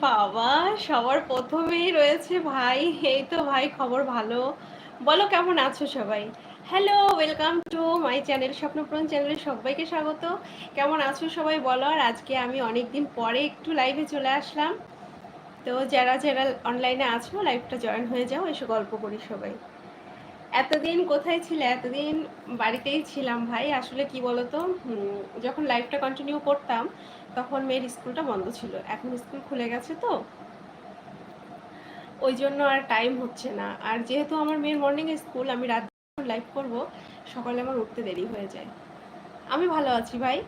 বাবা, সবার প্রথমেই রয়েছে ভাই। এই তো ভাই, খবর ভালো। বলো, কেমন আছো সবাই? Hello welcome to my channel Swapnapuran চ্যানেলে সবাইকে স্বাগত। কেমন আছো সবাই বলো? আর আজকে আমি অনেক দিন পরে একটু লাইভে চলে আসলাম। তো যারা যারা অনলাইনে আছো লাইভটা জয়েন হয়ে যাও, এসে গল্প করি সবাই। এতদিন কোথায় ছিলে? এতদিন বাড়িতেই ছিলাম ভাই। আসলে কি বলতো? যখন লাইফটা কন্টিনিউ করতাম, তখন মেয়ের স্কুলটা বন্ধ ছিল। এখন স্কুল খুলে গেছে তো। ওই জন্য আর টাইম হচ্ছে না। আর যেহেতু আমার মেয়ের মর্নিং স্কুল আমি রাত লাইভ করব, সকালে আমার উঠতে দেরি হয়ে যায়। আমি ভালো আছি ভাই।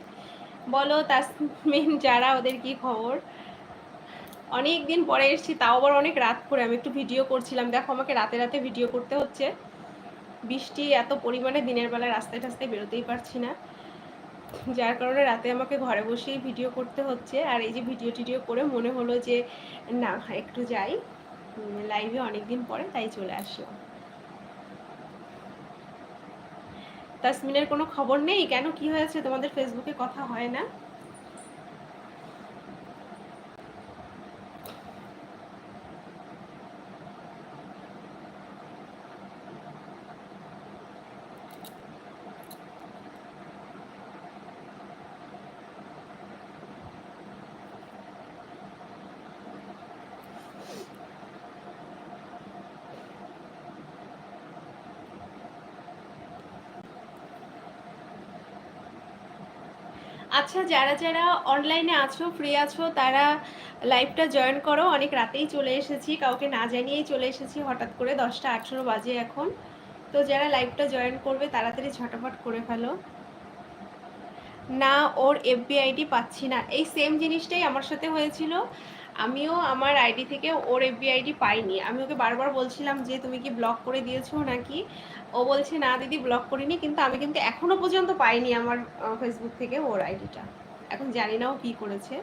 বলো তাসমিন, যারা ওদের কি খবর? অনেক দিন পরে এসেছি, তাও আবার অনেক রাত করে। আমি একটু ভিডিও করছিলাম। দেখো আমাকে রাতে রাতে ভিডিও করতে হচ্ছে। বৃষ্টি এত পরিমাণে দিনের বেলা রাস্তায় টাস্তায় বেরোতেই পারছি না। যার কারণে রাতে আমাকে ঘরে বসেই ভিডিও করতে হচ্ছে। আর এই যে ভিডিও টিডিও করে মনে হলো যে, না, একটু যাই। লাইভে অনেকদিন পরে তাই চলে আসলাম। তাসমিনের কোনো খবর নেই? কেন? কি হয়েছে? তোমাদের ফেসবুকে কথা হয় না? আচ্ছা যারা যারা অনলাইনে আছো ফ্রি আছো, তারা লাইভটা জয়েন করো। অনেক রাতেই চলে এসেছি, কাউকে না জানিয়েই চলে এসেছি, হঠাৎ করে দশটা আঠেরো বাজে এখন। তো যারা লাইভটা জয়েন করবে, তাড়াতাড়ি ঝটাফট করে ফেলো। না, ওর এফবি আইডি পাচ্ছি না। এই সেম জিনিসটাই আমার সাথে হয়েছিল। আমিও আমার আইডি থেকে ওর এফবি আইডি পাইনি। আমি ওকে বারবার বলছিলাম যে, তুমি কি ব্লক করে দিয়েছ নাকি? ও বলছে, না দিদি ব্লক করিনি। কিন্তু আমি কিন্তু এখনও পর্যন্ত পাইনি আমার ফেসবুক থেকে ওর আইডিটা এখন জানি না ও কী করেছে।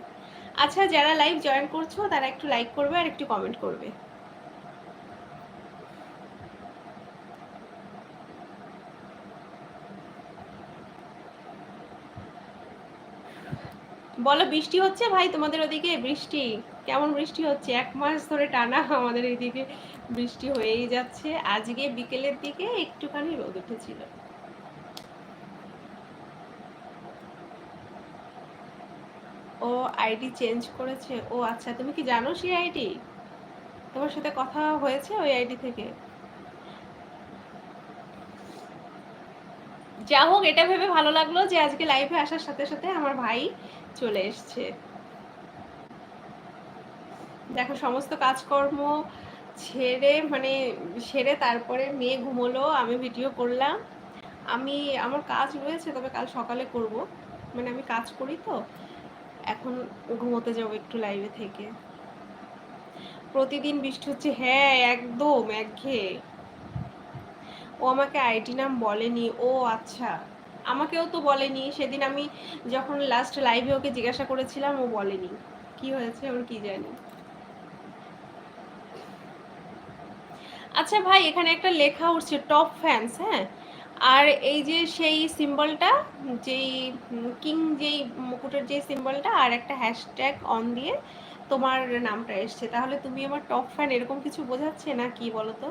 আচ্ছা যারা লাইভ জয়েন করছ, তারা একটু লাইক করবে আর একটু কমেন্ট করবে। বলো, বৃষ্টি হচ্ছে ভাই তোমাদের ওদিকে? বৃষ্টি? কেমন বৃষ্টি হচ্ছে? এক মাস ধরে টানা আমাদের এইদিকে বৃষ্টি হয়েই যাচ্ছে। আজকে বিকেলের দিকে একটুখানি রোদ উঠেছিল। ও আইডি চেঞ্জ করেছে। ও আচ্ছা তুমি কি জানো সেই আইডি? তোমার সাথে কথা হয়েছে ওই আইডি থেকে? যা হোক, এটা ভেবে ভালো লাগল যে আজকে লাইভে আসার সাথে সাথে আমার ভাই চলে এসছে। দেখো, সমস্ত কাজকর্ম ছেড়ে মানে সেরে তারপরে মেয়ে ঘুমোলো, আমি ভিডিও করলাম। আমি, আমার কাজ রয়েছে, তবে কাল সকালে করব। মানে আমি কাজ করি তো, এখন ঘুমোতে যাব একটু লাইভে থেকে। প্রতিদিন বৃষ্টি হচ্ছে হ্যাঁ একদম, একঘেয়ে। ও আমাকে আইটি নাম বলেনি, ও আচ্ছা। আমাকেও তো বলেনি, সেদিন আমি যখন লাস্ট লাইভে ওকে জিজ্ঞাসা করেছিলাম, ও বলেনি। কি হয়েছে, ওর কি জানি। আচ্ছা ভাই, এখানে একটা লেখা উঠছে টপ ফ্যান্স হ্যাঁ? আর এই যে সেই সিম্বলটা, যেই কিং যেই মুকুটের যে সিম্বলটা, আর একটা হ্যাশট্যাগ অন দিয়ে তোমার নামটা এসছে। তাহলে তুমি আমার টপ ফ্যান এরকম কিছু বোঝাচ্ছে না কি বলো তো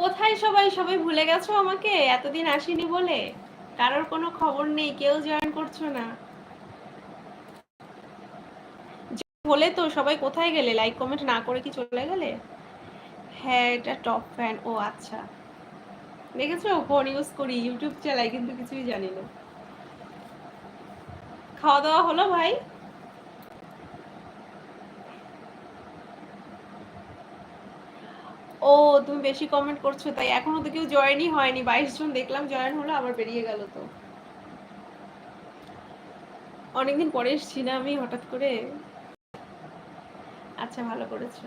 কোথায় সবাই সবাই ভুলে গেছো আমাকে? এতদিন আসিনি বলে। কারোর কোনো খবর নেই, কেউ জয়েন করছ না। হলে তো সবাই কোথায় গেলে? লাইক কমেন্ট না করে কি চলে গেলে? হ্যাঁ এটা টপ ফ্যান ও আচ্ছা। দেখেছ? ফোন ইউজ করি ইউটিউব চালাই, কিন্তু কিছুই জানি না। খাওয়া দাওয়া হলো ভাই? ও, তুমি বেশি কমেন্ট করছ, তাই এখনও তো কেউ জয়েনই হয়নি। বাইশ জন দেখলাম জয়েন হলো, আবার বেরিয়ে গেল তো। অনেকদিন পরে এসছি না আমি, হঠাৎ করে? আচ্ছা ভালো করেছ।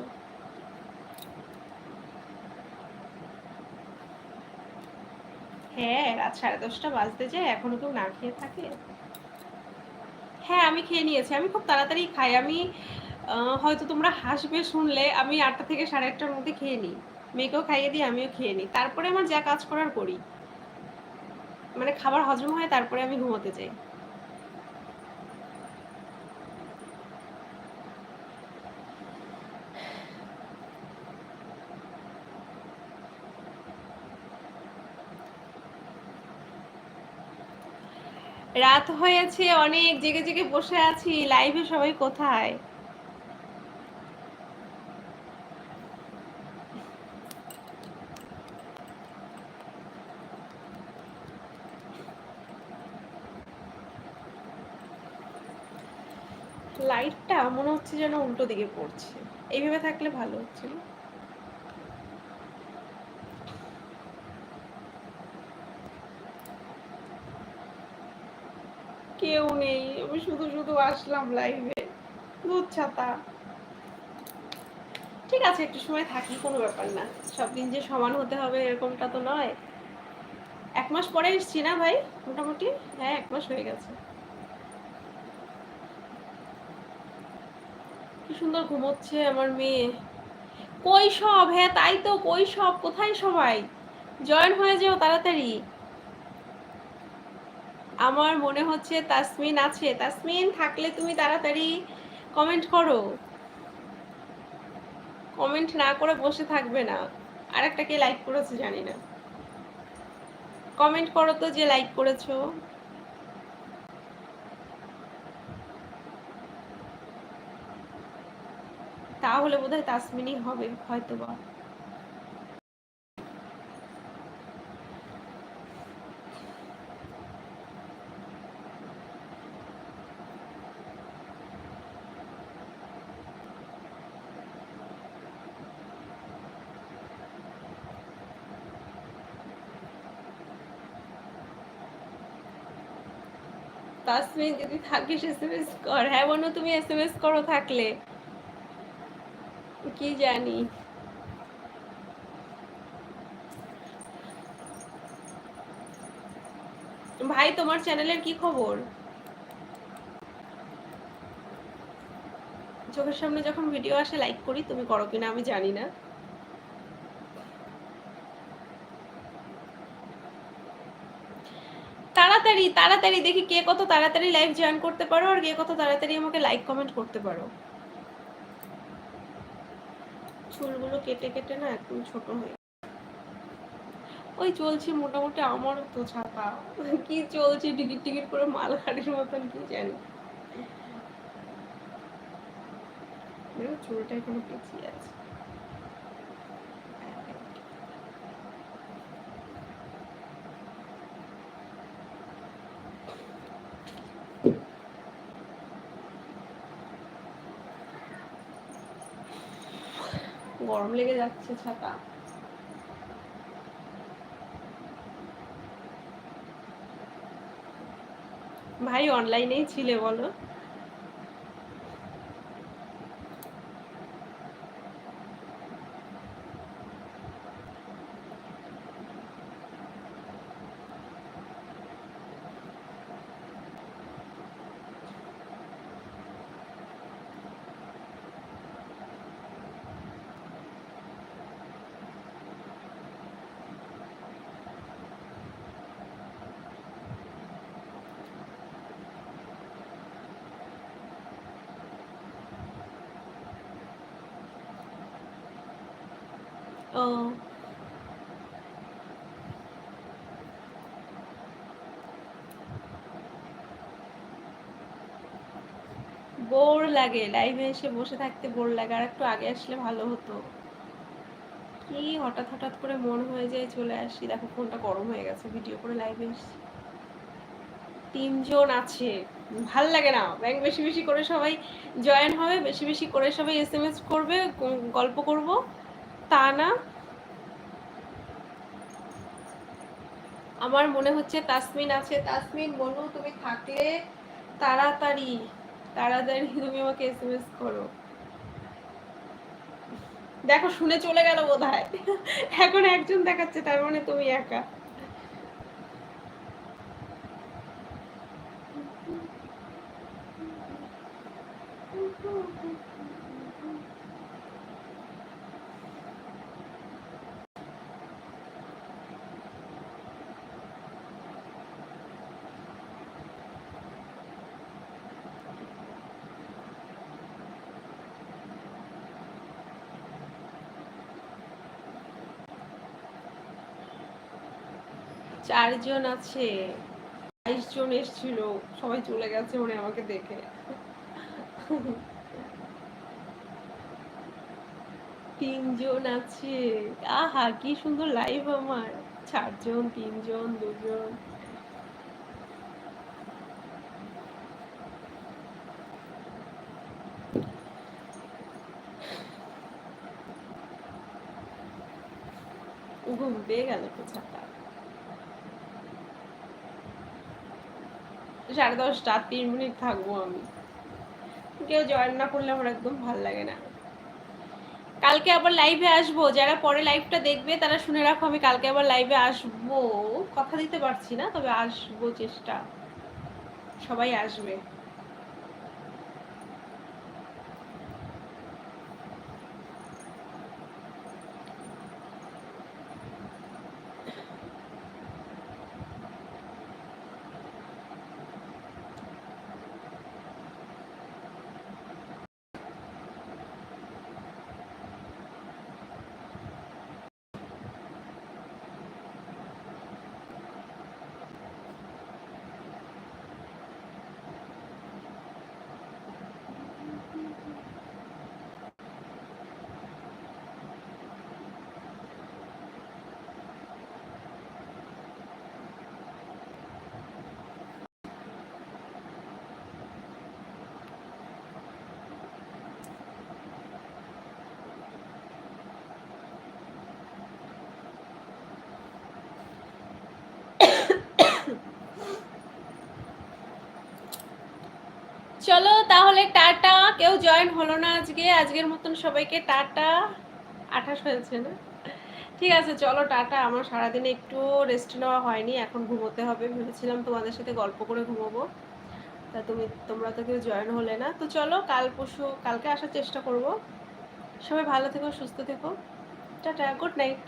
হ্যাঁ রাত সাড়ে দশটা বাজতে যায়, এখনও কেউ না খেয়ে থাকে। হ্যাঁ আমি খেয়ে নিয়েছি, আমি খুব তাড়াতাড়ি খাই। আমি হয়তো তোমরা হাসবে শুনলে, আমি আটটা থেকে সাড়ে আটটার মধ্যে খেয়ে নিই। মেয়েকেও খাইয়ে দিই, আমিও খেয়ে নিই। তারপরে আমার যা কাজ করার করি। মানে খাবার হজম হয়, তারপরে আমি ঘুমোতে যাই। রাত হয়েছে, অনেক জেগে জেগে বসে আছি। লাইভে সবাই কোথায়? লাইটটা মনে হচ্ছে যেন উল্টো দিকে পড়ছে। এইভাবে থাকলে ভালো হচ্ছিল কেউ নেই আমি শুধু আসলাম লাইভে দুধ, ছাতা। ঠিক আছে, একটু সময় থাকি, কোনো ব্যাপার না। সব দিন যে সমান হতে হবে এরকমটা তো নয়। এক মাস পরে এসছি না ভাই? মোটামুটি? হ্যাঁ এক মাস হয়ে গেছে। কি সুন্দর ঘুমোচ্ছে আমার মেয়ে। কই সব? হ্যাঁ তাই তো, কই সব? কোথায় সবাই? জয়েন হয়ে যেও তাড়াতাড়ি। আমার মনে হচ্ছে তাসমিন আছে। তাসমিন, থাকলে তুমি তাড়াতাড়ি কমেন্ট করো। কমেন্ট না করে বসে থাকবে না। আর একটা কে লাইক করেছে জানি না। কমেন্ট করো তো যে লাইক করেছ। তাহলে বোধহয় তাসমিনই হবে হয়তো বা তাসমিন যদি থাকিস এসএমএস কর। হ্যাঁ বনু তুমি এসএমএস করো থাকলে। কি জানি। ভাই, তোমার চ্যানেলের কি খবর? চোখের সামনে যখন ভিডিও আসে লাইক করি, তুমি করো কিনা আমি জানি না। তাড়াতাড়ি দেখি কে কত তাড়াতাড়ি লাইভ জয়েন করতে পারো আর কে কত তাড়াতাড়ি আমাকে লাইক কমেন্ট করতে পারো। চুলগুলো কেটে কেটে না একদম ছোট হয়ে ওই চলছে মোটামুটি আমারও তো ছাপা কি চলছে টিকিট টিকিট করে মালগাড়ির মতন কি জানি। চুলটা এখনও পেঁচিয়ে আছে। গরম লেগে যাচ্ছে ছাতা। ভাই অনলাইনেই ছিলে বলো। ও। বোর লাগে লাইভে এসে বসে থাকতে বোর লাগে, আর একটু আগে আসলে ভালো হতো। কি হঠাৎ হঠাৎ করে মন হয়ে যায় চলে আসি। দেখো ফোনটা গরম হয়ে গেছে ভিডিও করে লাইভে এসছি। তিনজন আছে, ভালো লাগে না। ব্যাংক বেশি বেশি করে সবাই জয়েন হবে, বেশি বেশি করে সবাই এস করবে গল্প করব। তা না আমার মনে হচ্ছে তাসমিন আছে। তাসমিন বলো তুমি থাকলে তাড়াতাড়ি তাড়াতাড়ি তুমি আমাকে এস এম এস করো। দেখো, শুনে চলে গেল বোধ হয় এখন একজন দেখাচ্ছে, তার মানে তুমি একা। চারজন আছে। বাইশ জন এসেছিল। সবাই চলে গেছে মনে আমাকে দেখে। তিনজন আছে। আহা, কি সুন্দর লাইভ আমার। চারজন, তিনজন, দুজন। ঘুম পেয়ে গেল তো ছাতা। সাড়ে দশটা, তিন মিনিট থাকব আমি। কেউ জয়েন না করলে আমার একদম ভালো লাগে না। কালকে আবার লাইভে আসব। যারা পরে লাইভটা দেখবে, তারা শুনে রাখো, আমি কালকে আবার লাইভে আসব। কথা দিতে পারছি না, তবে আসব চেষ্টা। সবাই আসবে। চলো তাহলে টাটা। কেউ জয়েন হলো না আজকে। আজকের মতন সবাইকে টাটা। আঠাশ হয়েছে না? ঠিক আছে, চলো টাটা। আমার সারাদিনে একটু রেস্ট নেওয়া হয়নি, এখন ঘুমোতে হবে। ভেবেছিলাম তোমাদের সাথে গল্প করে ঘুমোবো। তা তুমি, তোমরা তো কেউ জয়েন হলে না। তো চলো, কাল পরশু, কালকে আসার চেষ্টা করব। সবাই ভালো থেকো, সুস্থ থেকো। Tata good night